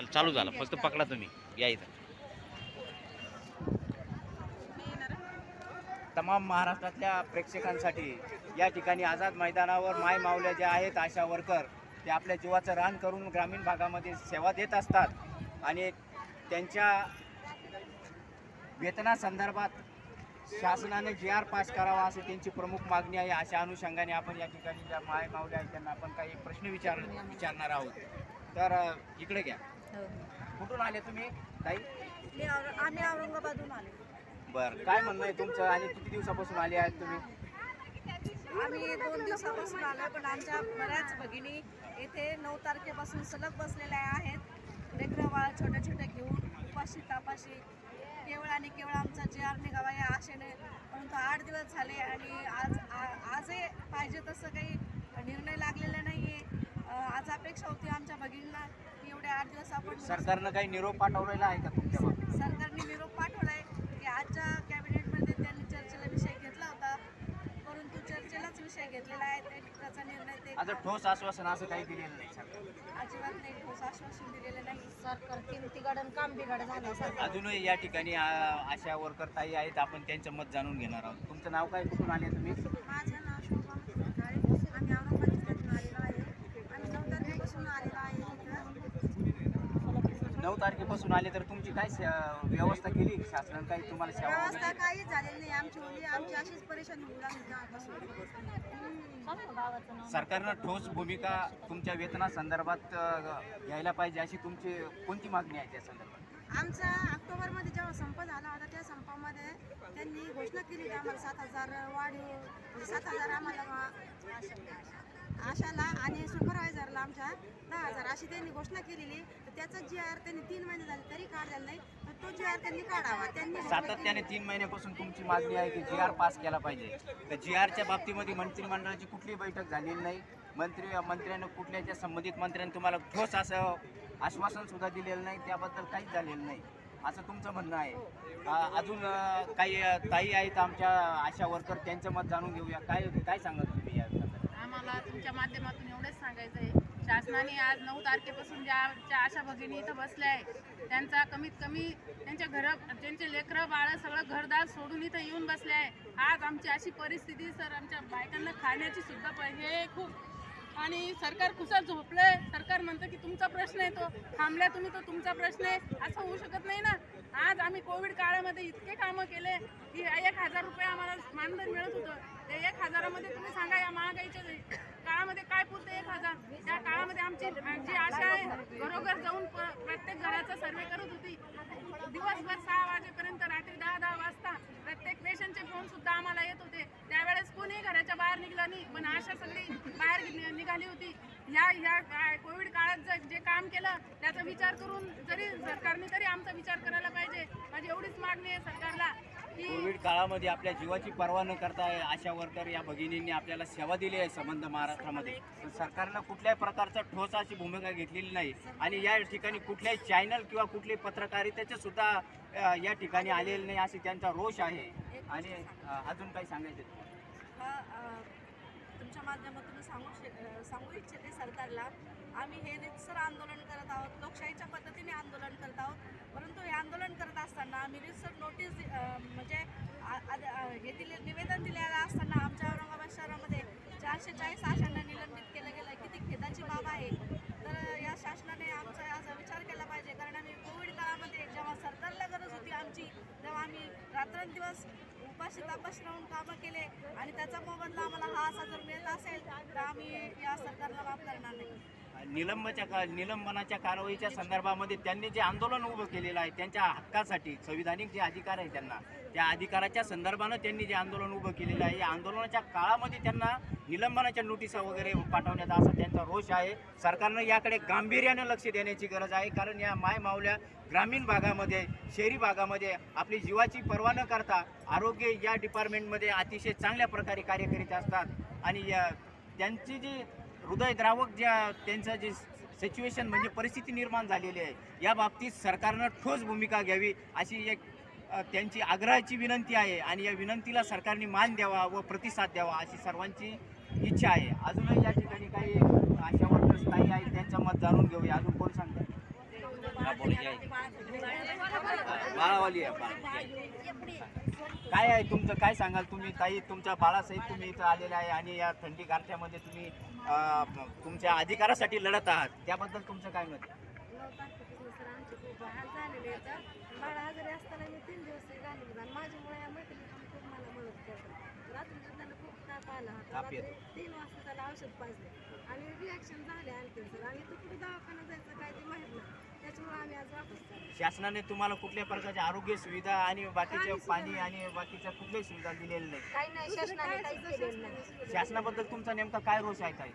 चला चालू झालं. फक्त पकडा तुम्ही. या इथं. तमाम महाराष्ट्रातल्या प्रेक्षकांसाठी या ठिकाणी आझाद मैदानावर माय मावल्या ज्या आहेत आशा वर्कर ते आपल्या जीवाचं रान करून ग्रामीण भागामध्ये सेवा देत असतात. आणि त्यांच्या वेतनासंदर्भात शासनाने जी आर पास करावा अशी त्यांची प्रमुख मागणी आहे. अशा अनुषंगाने आपण या ठिकाणी ज्या माय मावल्या आहेत त्यांना आपण काही प्रश्न विचार विचारणार आहोत. तर इकडे घ्या. कुठून आले तुम्ही ताई? मी और- आम्ही औरंगाबादहून आले. बरं काय म्हणणं आहे तुमचं? आणि किती दिवसापासून आले आहेत तुम्ही? आम्ही दोन दिवसापासून आलो पण आमच्या बऱ्याच भगिनी येथे नऊ तारखेपासून सलग बसलेल्या आहेत. लेकरं बाळ छोट्या छोट्या घेऊन उपाशी तापाशी केवळ आणि केवळ आमचा जे आर निघावा या आशेने परंतु आठ दिवस झाले आणि आज आ- आजही पाहिजे तसं काही निर्णय लागलेला नाही आहे आज अपेक्षा भगिनींना की एवढे आठ दिवस आपण सरकारनं काही निरोप पाठवलेला आहे का तुमच्या मागे? सरकारने निरोप पाठवलाय की आजच्या कॅबिनेटमध्ये त्यांनी चर्चेला विषय घेतला होता. परंतु चर्चेलाच विषय घेतलेला आहे. ते त्याचा निर्णय ते आता ठोस आश्वासन असं काही दिलेलं नाही सरकार अजिबात नाही ठोस आश्वासन दिलेलं नाही. सरकार किमती गाडन काम बिघाड झालं अजूनही या ठिकाणी आ, आशा वर्कर ताई आहेत. आपण त्यांचं मत जाणून घेणार आहोत. तुमचं नाव काय? कुठून आले तुम्ही? माझं नाव शोभा काळे आम्ही औरंगाबाद जिल्ह्यातून आलेलो आहे आम्ही नऊ तारखेपासून आलेलो आहे इथं नऊ तारखेपासून आले तर तुमची काय से- व्यवस्था केली शासनानं? काही तुम्हाला सेवा व्यवस्था वगैरे काहीच झालेली नाही. आमची आमची अशीच परेशानी होऊ लागली सरकारनं ठोस भूमिका तुमच्या वेतनासंदर्भात अ, घ्यायला पाहिजे अशी तुमची कोणती मागणी आहे त्या संदर्भात? आमचा ऑक्टोबरमध्ये जेव्हा संप झाला होता त्या संपामध्ये त्यांनी घोषणा केली की आम्हाला सात हजार वाढीव म्हणजे सात हजार आम्हाला वा- आशाला आणि सुपरवायझरला आमच्या दहा हजार अशी त्यांनी घोषणा केलेली तर त्याचा जी आर त्यांनी तीन महिने झाले तरी काढलेला नाही. तर तो जी आर त्यांनी काढावा. त्यांनी सातत्याने तीन महिन्यापासून तुमची मागणी आहे की जी आर पास केला पाहिजे. तर जी आरच्या बाबतीमध्ये मंत्रिमंडळाची कुठलीही बैठक झालेली नाही. मंत्री मंत्र्यांना कुठल्याच्या संबंधित मंत्र्यांनी तुम्हाला ठोस असं आश्वासन सुद्धा दिलेलं नाही. त्याबद्दल काहीच झालेलं नाही. असं तुमचं म्हणणं आहे. अजून काही ताई आहेत आमच्या आशा वर्कर त्यांचं मत जाणून घेऊया. काय काय सांगा मला तुमच्या माध्यमातून एवढंच सांगायचं आहे शासनाने आज नऊ तारखेपासून ज्या ज्या आशा भगिनी इथं बसल्या आहे त्यांचा कमीत कमी त्यांच्या घर त्यांचे लेकरं बाळं सगळं घरदार सोडून इथं येऊन बसले आहे आज आमची अशी परिस्थिती सर आमच्या बायकांना खाण्याची सुद्धा प- हे खूप आणि सरकार कुसत झोपलंय? सरकार म्हणतं की तुमचा प्रश्न आहे तो. थांबल्या तुम्ही तो तुमचा प्रश्न आहे. असं होऊ शकत नाही ना. आज आम्ही कोविड काळामध्ये इतके कामं केले की एक हजार रुपये आम्हाला मानधन मिळत होतं. एक हजारामध्ये तुम्ही सांगा या महागाईच्या काळामध्ये काय पुरते एक हजार? त्या काळामध्ये आमची जी आशा आहे घरोघर जाऊन प- प्रत्येक घराचा सर्वे करत होती. दिवसभर सहा वाजेपर्यंत रात्री दहा दहा वाजता प्रत्येक पेशंटचे फोन सुद्धा आम्हाला येत होते. त्यावेळेस कोणीही घराच्या बाहेर निघला नाही पण आशा सगळी बाहेर नि- निघाली होती. या ह्या कोविड काळात जे काम केलं त्याचा विचार करून जरी सरकारने तरी आमचा विचार करायला पाहिजे माझी एवढीच मागणी आहे सरकारला. कोविड काळामध्ये आपल्या जीवाची पर्वा न करता आशा वर्कर या भगिनींनी आपल्याला सेवा दिली आहे संबंध महाराष्ट्रामध्ये. पण सरकारनं कुठल्याही प्रकारचा ठोस अशी भूमिका घेतलेली नाही. आणि या ठिकाणी कुठल्याही चॅनल किंवा कुठल्याही पत्रकारितेचे सुद्धा या ठिकाणी आलेले नाही असे त्यांचा रोष आहे. आणि अजून काही सांगायचं? तुमच्या माध्यमातून सांगू सांगू इच्छिते सरकारला. आम्ही हे निसर आंदोलन करत आहोत. लोकशाहीच्या पद्धत आंदोलन करत आहोत परंतु हे आंदोलन करत असताना आम्ही नित्सर नोटीस दि- अ, म्हणजे आ- आद- अ, हे दिले निवेदन दिलेलं असताना आमच्या औरंगाबाद शहरामध्ये चारशे चाळीस आशांना निलंबित केलं गेलं किती खेदाची बाब आहे तर या शासनाने आमचा याचा विचार केला पाहिजे कारण आम्ही कोविड काळामध्ये जेव्हा सरकारला गरज होती आमची तेव्हा आम्ही दिवस उपाशी तपास राहून कामं केले आणि त्याचा मोबदला आम्हाला हा असा जर मिळत असेल तर आम्ही या सरकारला माफ करणार नाही. निलंबच्या का निलंबनाच्या कारवाईच्या संदर्भामध्ये त्यांनी जे आंदोलन उभं केलेलं आहे त्यांच्या हक्कासाठी संविधानिक जे अधिकार आहे त्यांना त्या अधिकाराच्या संदर्भानं त्यांनी जे आंदोलन उभं केलेलं आहे या आंदोलनाच्या काळामध्ये त्यांना निलंबनाच्या नोटिसा वगैरे पाठवण्यात असा त्यांचा रोष आहे. सरकारनं याकडे गांभीर्यानं लक्ष देण्याची गरज आहे कारण या माय मावल्या ग्रामीण भागामध्ये शहरी भागामध्ये आपली जीवाची पर्वा न करता आरोग्य या डिपार्टमेंटमध्ये अतिशय चांगल्या प्रकारे कार्य करीत असतात. आणि या त्यांची जी हृदयद्रावक ज्या त्यांचं जे सिच्युएशन म्हणजे परिस्थिती निर्माण झालेली आहे या बाबतीत सरकारनं ठोस भूमिका घ्यावी अशी एक त्यांची आग्रहाची विनंती आहे आणि या विनंतीला सरकारने मान द्यावा व प्रतिसाद द्यावा अशी सर्वांची इच्छा आहे. अजूनही या ठिकाणी काही आशा वर्कर्स काही आहेत त्यांचं मत जाणून घेऊया. अजून कोण सांगतात बाळावाली आहे. काय आहे तुमचं? काय सांगाल तुम्ही? ताई तुमच्या बाळासहित तुम्ही इथं आलेला आहे आणि या थंडी गारठ्यामध्ये तुम्ही अं, तुमच्या अधिकारासाठी लढत आहात. त्याबद्दल तुमचं काय मत आहे? तीन ताप येतो. तीन वाजता त्याला औषध पाजले आणि रिॲक्शन झाले आणखी सर आणि तो कुठे दवाखाना जायचं काय ते माहीत नाही. त्याच्यामुळे आम्ही आज वापस चाललो. शासनाने तुम्हाला कुठल्या प्रकारच्या आरोग्य सुविधा आणि बाकीचे काही सुद्धा पाणी आणि बाकीच्या कुठल्याही सुविधा दिलेल्या नाही? काही नाही शासनाने काहीच केलेलं नाही. शासनाबद्दल तुमचा नेमका काय रोष आहे ताई?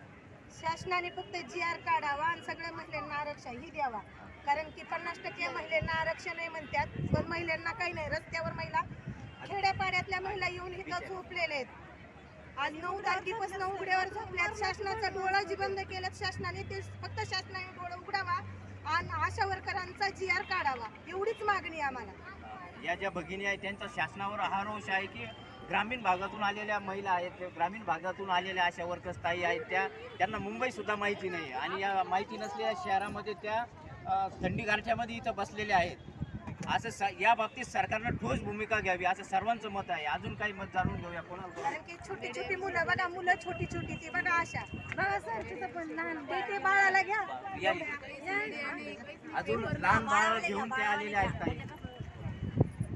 शासनाने फक्त जी आर काढावा आणि सगळ्या महिलांना आरक्षण ही द्यावा. कारण की पन्नास टक्के महिलांना आरक्षण आहे म्हणतात पण महिलांना काही नाही. रस्त्यावर महिला खेड्यापाड्यातल्या महिला येऊन इथं झोपलेले आहेत. आज नऊ तारखेपासून उघड्यावर झोपल्यात. शासनाचा डोळा जी बंद केल्यात शासनाने ते फक्त शासनाने डोळा उघडावा. आणि आशा वर्करांचा जी आर काढावा एवढीच मागणी आम्हाला. या ज्या भगिनी आहेत त्यांचा शासनावर हा रोष आहे की ग्रामीण भागातून आलेल्या महिला आहेत ग्रामीण भागातून आलेल्या अशा वर्कर्स ताई आहेत त्या त्यांना मुंबई सुद्धा माहिती नाही. आणि या माहिती नसलेल्या शहरामध्ये त्या थंडी गारठ्यामध्ये इथं बसलेल्या आहेत. असं स या बाबतीत सरकारनं ठोस भूमिका घ्यावी असं सर्वांचं मत आहे. अजून काही मत जाणून घेऊया कोणाला कारण की छोटी छोटी मुलं बघा मुलं छोटी छोटी ती बघा अशा. बघा सर तिथं पण लहान ते बाळाला घ्या. या अजून लहान बाळ घेऊन ते आलेले आहेत ताई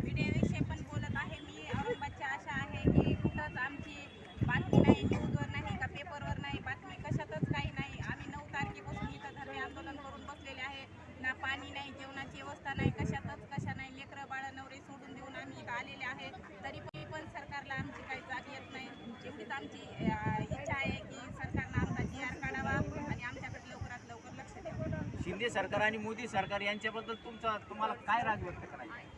मीडियाविषयी पण बोलत आहे मी औरंगाबादची आशा आहे की कुठंच आमची बातमी नाही न्यूजवर नाही का पेपरवर नाही बातमी कशातच काही नाही आम्ही नऊ तारखेपासून इथं धरणे आंदोलन करून बसलेले आहे ना पाणी नाही जेवणाची व्यवस्था नाही कशातच कशा नाही लेकरं बाळं नवरे सोडून देऊन आम्ही इथं आलेले आहे तरी पण पण सरकारला आमची काही जाग येत नाही एवढीच आमची इच्छा आहे की सरकारनं आमचा जी आर काढावा आणि आमच्याकडे लवकरात लवकर लक्ष द्यावं. शिंदे सरकार आणि मोदी सरकार यांच्याबद्दल तुमचा तुम्हाला काय राग व्यक्त करायचं?